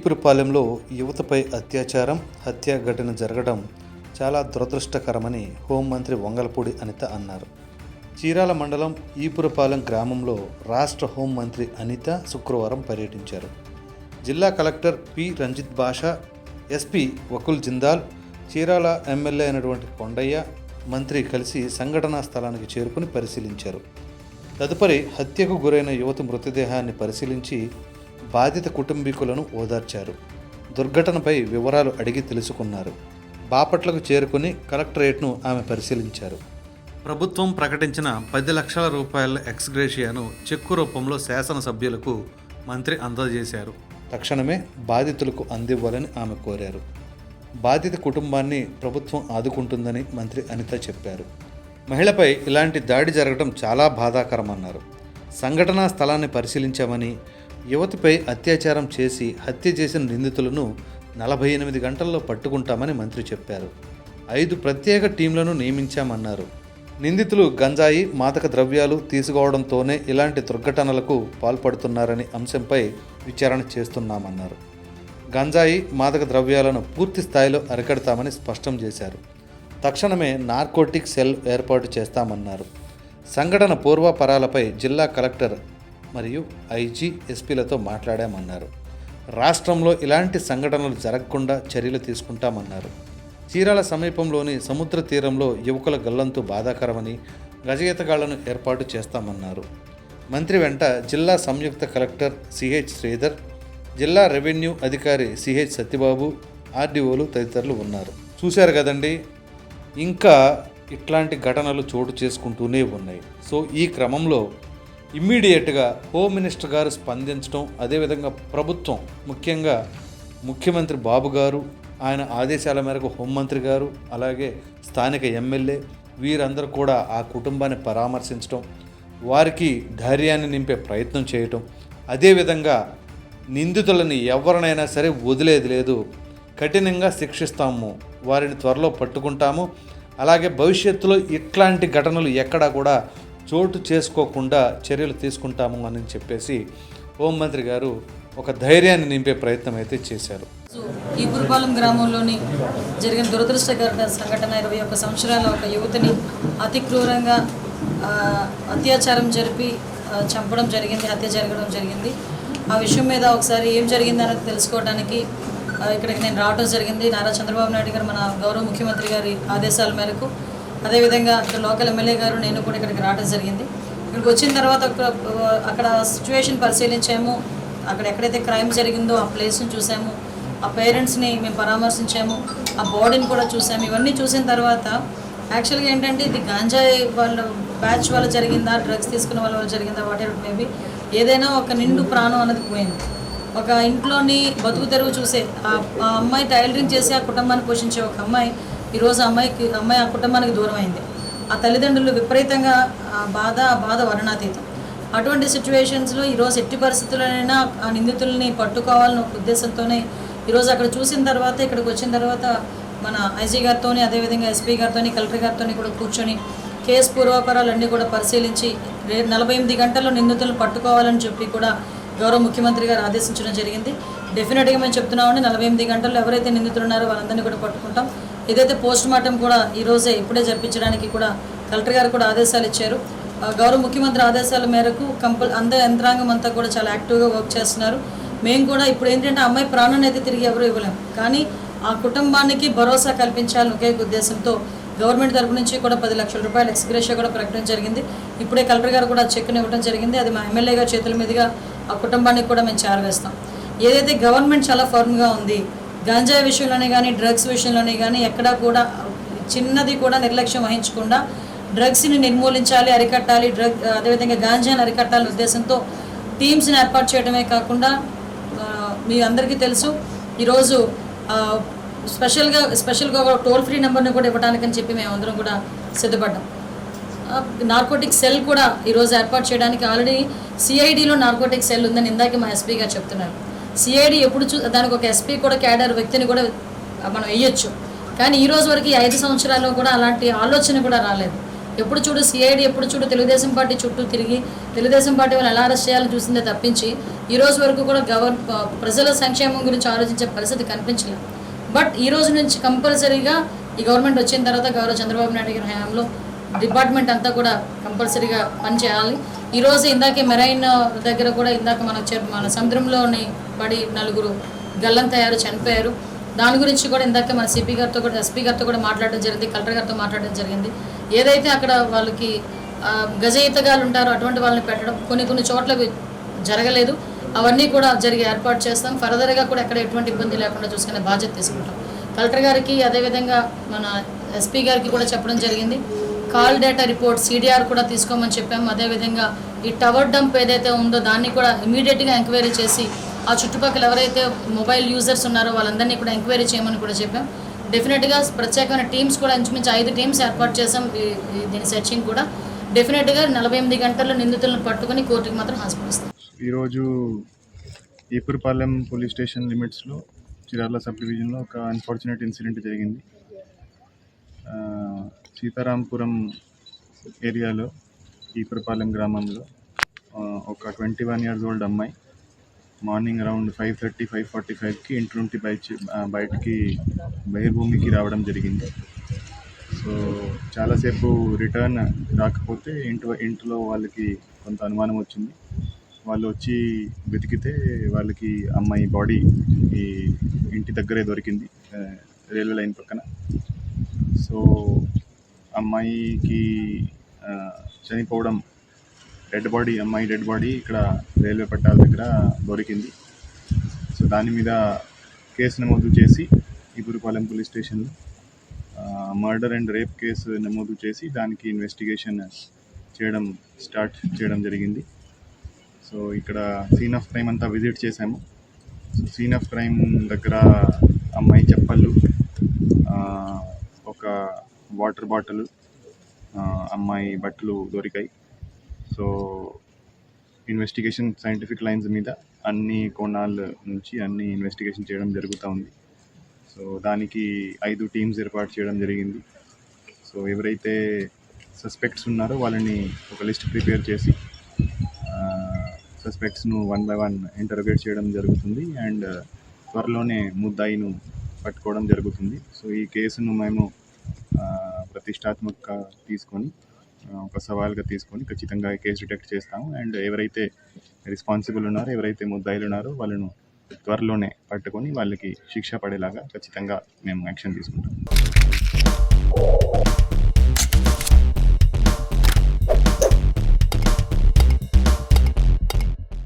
ఈపురపాలెంలో యువతపై అత్యాచారం హత్య ఘటన జరగడం చాలా దురదృష్టకరమని హోంమంత్రి వంగలపూడి అనిత అన్నారు. చీరాల మండలం ఈపురపాలెం గ్రామంలో రాష్ట్ర హోంమంత్రి అనిత శుక్రవారం పర్యటించారు. జిల్లా collector P. Ranjith Basha SP Vakul Jindal Chirala MLA అయినటువంటి కొండయ్య మంత్రి కలిసి సంఘటనా స్థలానికి చేరుకుని పరిశీలించారు. తదుపరి హత్యకు గురైన యువతి మృతదేహాన్ని పరిశీలించి బాధిత కుటుంబీకులను ఓదార్చారు. దుర్ఘటనపై వివరాలు అడిగి తెలుసుకున్నారు. బాపట్లకు చేరుకుని కలెక్టరేట్ను ఆమె పరిశీలించారు. ప్రభుత్వం ప్రకటించిన పది లక్షల రూపాయల ఎక్స్గ్రేషియాను చెక్కు రూపంలో శాసనసభ్యులకు మంత్రి అందజేశారు. తక్షణమే బాధితులకు అందివ్వాలని ఆమె కోరారు. బాధిత కుటుంబాన్ని ప్రభుత్వం ఆదుకుంటుందని మంత్రి అనిత చెప్పారు. మహిళపై ఇలాంటి దాడి జరగడం చాలా బాధాకరమన్నారు. సంఘటనా స్థలాన్ని పరిశీలించామని యువతిపై అత్యాచారం చేసి హత్య చేసిన నిందితులను నలభై ఎనిమిది గంటల్లో పట్టుకుంటామని మంత్రి చెప్పారు. ఐదు ప్రత్యేక టీంలను నియమించామన్నారు. నిందితులు గంజాయి మాదక ద్రవ్యాలు తీసుకోవడంతోనే ఇలాంటి దుర్ఘటనలకు పాల్పడుతున్నారని అంశంపై విచారణ చేస్తున్నామన్నారు. గంజాయి మాదక ద్రవ్యాలను పూర్తి స్థాయిలో అరికడతామని స్పష్టం చేశారు. తక్షణమే నార్కోటిక్ సెల్ ఏర్పాటు చేస్తామన్నారు. సంఘటన పూర్వపరాలపై జిల్లా కలెక్టర్ మరియు ఐజీ ఎస్పీలతో మాట్లాడామన్నారు. రాష్ట్రంలో ఇలాంటి సంఘటనలు జరగకుండా చర్యలు తీసుకుంటామన్నారు. చీరాల సమీపంలోని సముద్ర తీరంలో యువకుల గల్లంతు బాధాకరమని గజగీతగాళ్ళను ఏర్పాటు చేస్తామన్నారు. మంత్రి వెంట జిల్లా సంయుక్త కలెక్టర్ సిహెచ్ శ్రీధర్ జిల్లా రెవెన్యూ అధికారి సిహెచ్ సత్యబాబు ఆర్డీఓలు తదితరులు ఉన్నారు. చూశారు కదండి ఇంకా ఇట్లాంటి ఘటనలు చోటు చేసుకుంటూనే ఉన్నాయి. సో ఈ క్రమంలో ఇమ్మీడియట్గా హోమ్ మినిస్టర్ గారు స్పందించడం అదేవిధంగా ప్రభుత్వం ముఖ్యంగా ముఖ్యమంత్రి బాబు గారు ఆయన ఆదేశాల మేరకు హోంమంత్రి గారు అలాగే స్థానిక ఎమ్మెల్యే వీరందరూ కూడా ఆ కుటుంబాన్ని పరామర్శించడం వారికి ధైర్యాన్ని నింపే ప్రయత్నం చేయటం అదేవిధంగా నిందితులని ఎవరినైనా సరే వదిలేది లేదు కఠినంగా శిక్షిస్తాము వారిని త్వరలో పట్టుకుంటాము అలాగే భవిష్యత్తులో ఇట్లాంటి ఘటనలు ఎక్కడా కూడా చోటు చేసుకోకుండా చర్యలు తీసుకుంటాము అని చెప్పేసి హోంమంత్రి గారు ఒక ధైర్యాన్ని నింపే ప్రయత్నం అయితే చేశారు. ఈ గురుపాలెం గ్రామంలోని జరిగిన దురదృష్టకర సంఘటన ఇరవై ఒక్క సంవత్సరాల ఒక యువతిని అతి క్రూరంగా అత్యాచారం జరిపి చంపడం జరిగింది హత్య జరగడం జరిగింది. ఆ విషయం మీద ఒకసారి ఏం జరిగింది అనేది తెలుసుకోవడానికి ఇక్కడికి నేను రావడం జరిగింది. నారా చంద్రబాబు నాయుడు గారు మన గౌరవ ముఖ్యమంత్రి గారి ఆదేశాల మేరకు అదేవిధంగా ఇక్కడ లోకల్ ఎమ్మెల్యే గారు నేను కూడా ఇక్కడికి రావడం జరిగింది. ఇక్కడికి వచ్చిన తర్వాత అక్కడ అక్కడ సిచ్యువేషన్ పరిశీలించాము. అక్కడ ఎక్కడైతే క్రైమ్ జరిగిందో ఆ ప్లేస్ని చూసాము. ఆ పేరెంట్స్ని మేము పరామర్శించాము. ఆ బాడీని కూడా చూసాము. ఇవన్నీ చూసిన తర్వాత యాక్చువల్గా ఏంటంటే ఇది గాంజాయి వాళ్ళ బ్యాచ్ వల్ల జరిగిందా డ్రగ్స్ తీసుకున్న వాళ్ళ వల్ల జరిగిందా వాట్ ఎవర్ మేబీ ఏదైనా ఒక నిండు ప్రాణం అన్నది పోయింది. ఒక ఇంట్లోని బతుకు తెరువు చూసే ఆ అమ్మాయి టైలరింగ్ చేసి ఆ కుటుంబాన్ని పోషించే ఒక అమ్మాయి ఈరోజు అమ్మాయికి అమ్మాయి ఆ కుటుంబానికి దూరం అయింది ఆ తల్లిదండ్రులు విపరీతంగా ఆ బాధ ఆ బాధ వర్ణాతీతం. అటువంటి సిచ్యువేషన్స్లో ఈరోజు ఎట్టి పరిస్థితుల్లోనైనా ఆ నిందితుల్ని పట్టుకోవాలని ఒక ఉద్దేశంతోనే ఈరోజు అక్కడ చూసిన తర్వాత ఇక్కడికి వచ్చిన తర్వాత మన ఐజీ గారితోని అదేవిధంగా ఎస్పీ గారితోని కలెక్టర్ గారితోని కూడా కూర్చొని కేసు పూర్వపరాలన్నీ కూడా పరిశీలించి నలభై ఎనిమిది గంటల్లో నిందితులను పట్టుకోవాలని చెప్పి కూడా గౌరవ ముఖ్యమంత్రి గారు ఆదేశించడం జరిగింది. డెఫినెట్గా మేము చెప్తున్నామండి నలభై ఎనిమిది గంటల్లో ఎవరైతే నిందితులు ఉన్నారో వాళ్ళందరినీ కూడా పట్టుకుంటాం. ఏదైతే పోస్ట్ మార్టం కూడా ఈరోజే ఇప్పుడే జరిపించడానికి కూడా కలెక్టర్ గారు కూడా ఆదేశాలు ఇచ్చారు. ఆ, గౌరవ ముఖ్యమంత్రి ఆదేశాల మేరకు కంపల్ అంద యంత్రాంగం అంతా కూడా చాలా యాక్టివ్గా వర్క్ చేస్తున్నారు. మేము కూడా ఇప్పుడు ఏంటంటే ఆ అమ్మాయి ప్రాణాన్ని అయితే తిరిగి ఎవరు ఇవ్వలేం. కానీ ఆ కుటుంబానికి భరోసా కల్పించాలని ఒకే ఉద్దేశంతో గవర్నమెంట్ తరపు నుంచి కూడా పది లక్షల రూపాయలు ఎక్స్గ్రేషియా కూడా ప్రకటన జరిగింది. ఇప్పుడే కలెక్టర్ గారు కూడా చెక్ని ఇవ్వడం జరిగింది. అది మా ఎమ్మెల్యే గారి చేతుల మీదుగా ఆ కుటుంబానికి కూడా మేము చేరవేస్తాం. ఏదైతే గవర్నమెంట్ చాలా ఫర్మ్గా ఉంది గంజాయి విషయంలోనే కానీ డ్రగ్స్ విషయంలోనే కానీ ఎక్కడా కూడా చిన్నది కూడా నిర్లక్ష్యం వహించకుండా డ్రగ్స్ని నిర్మూలించాలి అరికట్టాలి. డ్రగ్ అదేవిధంగా గాంజాని అరికట్టాలనే ఉద్దేశంతో టీమ్స్ని ఏర్పాటు చేయడమే కాకుండా మీ అందరికీ తెలుసు ఈరోజు స్పెషల్గా స్పెషల్గా ఒక టోల్ ఫ్రీ నెంబర్ని కూడా ఇవ్వడానికని చెప్పి మేము అందరం కూడా సిద్ధపడ్డాం. నార్కోటిక్ సెల్ కూడా ఈరోజు ఏర్పాటు చేయడానికి ఆల్రెడీ సిఐడిలో నార్కోటిక్ సెల్ ఉందని ఇందాక మా ఎస్పీ గారు చెప్తున్నారు. సిఐడి ఎప్పుడు చూ దానికి ఒక ఎస్పీ కూడా క్యాడర్ వ్యక్తిని కూడా మనం వేయొచ్చు. కానీ ఈ రోజు వరకు ఐదు సంవత్సరాల్లో కూడా అలాంటి ఆలోచన కూడా రాలేదు. ఎప్పుడు చూడు సిఐడి ఎప్పుడు చూడు తెలుగుదేశం పార్టీ చుట్టూ తిరిగి తెలుగుదేశం పార్టీ వాళ్ళు ఎలా అరెస్ట్ చేయాలని చూసిందే తప్పించి ఈ రోజు వరకు కూడా గవర్ ప్రజల సంక్షేమం గురించి ఆలోచించే పరిస్థితి కనిపించలేదు బట్ ఈ రోజు నుంచి కంపల్సరీగా ఈ గవర్నమెంట్ వచ్చిన తర్వాత గౌరవ చంద్రబాబు నాయుడు గారి హయాంలో డిపార్ట్మెంట్ అంతా కూడా కంపల్సరీగా పనిచేయాలి. ఈరోజు ఇందాక ఇందాకే మెరైన్ దగ్గర కూడా ఇందాక మన మన సముద్రంలోని పడి నలుగురు గల్లం తయారు చనిపోయారు. దాని గురించి కూడా ఇందాక మన సిపి గారితో కూడా ఎస్పీ గారితో కూడా మాట్లాడడం జరిగింది కలెక్టర్ గారితో మాట్లాడడం జరిగింది. ఏదైతే అక్కడ వాళ్ళకి ఆ, గజ ఉంటారో అటువంటి వాళ్ళని పెట్టడం కొన్ని కొన్ని చోట్ల జరగలేదు. అవన్నీ కూడా జరిగి ఏర్పాటు చేస్తాం. ఫర్దర్గా కూడా ఎక్కడ ఎటువంటి ఇబ్బంది లేకుండా చూసుకునే బాధ్యత తీసుకుంటాం. కలెక్టర్ గారికి అదేవిధంగా మన ఎస్పీ గారికి కూడా చెప్పడం జరిగింది. కాల్ డేటా రిపోర్ట్ సిడిఆర్ కూడా తీసుకోమని చెప్పాము అదేవిధంగా ఈ టవర్ డంప్ ఏదైతే ఉందో దాన్ని కూడా ఇమీడియట్గా ఎంక్వైరీ చేసి ఆ చుట్టుపక్కల ఎవరైతే మొబైల్ యూజర్స్ ఉన్నారో వాళ్ళందరినీ కూడా ఎంక్వైరీ చేయమని కూడా చెప్పాం. డెఫినెట్గా ప్రత్యేకమైన టీమ్స్ కూడా ఇంచుమించు ఐదు టీమ్స్ ఏర్పాటు చేసాం దీని సెర్చింగ్ కూడా. డెఫినెట్గా నలభై ఎనిమిది గంటల్లో నిందితులను పట్టుకొని కోర్టుకి మాత్రం హాస్పిటల్ ఈరోజు ఈపురపాలెం పోలీస్ స్టేషన్ లిమిట్స్లో చిరాల సబ్ డివిజన్లో ఒక అన్ఫార్చునేట్ ఇన్సిడెంట్ జరిగింది. సీతారాంపురం ఏరియాలో ఈపురపాలెం గ్రామంలో ఒక ట్వంటీ వన్ ఇయర్స్ ఓల్డ్ అమ్మాయి morning around five thirty five forty ఫైవ్కి ఇంటి నుండి బయట బయటికి బహిర్భూమికి రావడం జరిగింది. సో చాలాసేపు రిటర్న్ రాకపోతే ఇంటి ఇంట్లో వాళ్ళకి కొంత అనుమానం వచ్చింది. వాళ్ళు వచ్చి వెతికితే వాళ్ళకి అమ్మాయి బాడీ ఈ ఇంటి దగ్గరే దొరికింది రైల్వే లైన్ పక్కన. సో అమ్మాయికి చనిపోవడం డెడ్ బాడీ అమ్మాయి డెడ్ బాడీ ఇక్కడ రైల్వే పట్టాల దగ్గర దొరికింది. సో దాని మీద కేసు నమోదు చేసి ఇపురుపాలెం పోలీస్ స్టేషన్లో మర్డర్ అండ్ రేప్ కేసు నమోదు చేసి దానికి ఇన్వెస్టిగేషన్ చేయడం స్టార్ట్ చేయడం జరిగింది. సో ఇక్కడ సీన్ ఆఫ్ క్రైమ్ అంతా విజిట్ చేశాము. సో సీన్ ఆఫ్ క్రైమ్ దగ్గర అమ్మాయి చెప్పళ్ళు ఒక వాటర్ బాటిల్ అమ్మాయి బట్టలు దొరికాయి. సో ఇన్వెస్టిగేషన్ సైంటిఫిక్ లైన్స్ మీద అన్ని కోణాల నుంచి అన్ని ఇన్వెస్టిగేషన్ చేయడం జరుగుతూ ఉంది. సో దానికి ఐదు టీమ్స్ ఏర్పాటు చేయడం జరిగింది. సో ఎవరైతే సస్పెక్ట్స్ ఉన్నారో వాళ్ళని ఒక లిస్ట్ ప్రిపేర్ చేసి సస్పెక్ట్స్ను వన్ బై వన్ ఇంటర్గేట్ చేయడం జరుగుతుంది. అండ్ త్వరలోనే ముద్దాయిను పట్టుకోవడం జరుగుతుంది. సో ఈ కేసును మేము ప్రతిష్టాత్మక తీసుకొని ఒక సవాల్గా తీసుకొని ఖచ్చితంగా కేసు డిటెక్ట్ చేస్తాము. అండ్ ఎవరైతే రెస్పాన్సిబుల్ ఉన్నారో ఎవరైతే ముద్దాయిలు ఉన్నారో వాళ్ళను త్వరలోనే పట్టుకొని వాళ్ళకి శిక్ష పడేలాగా ఖచ్చితంగా మేము యాక్షన్ తీసుకుంటాం.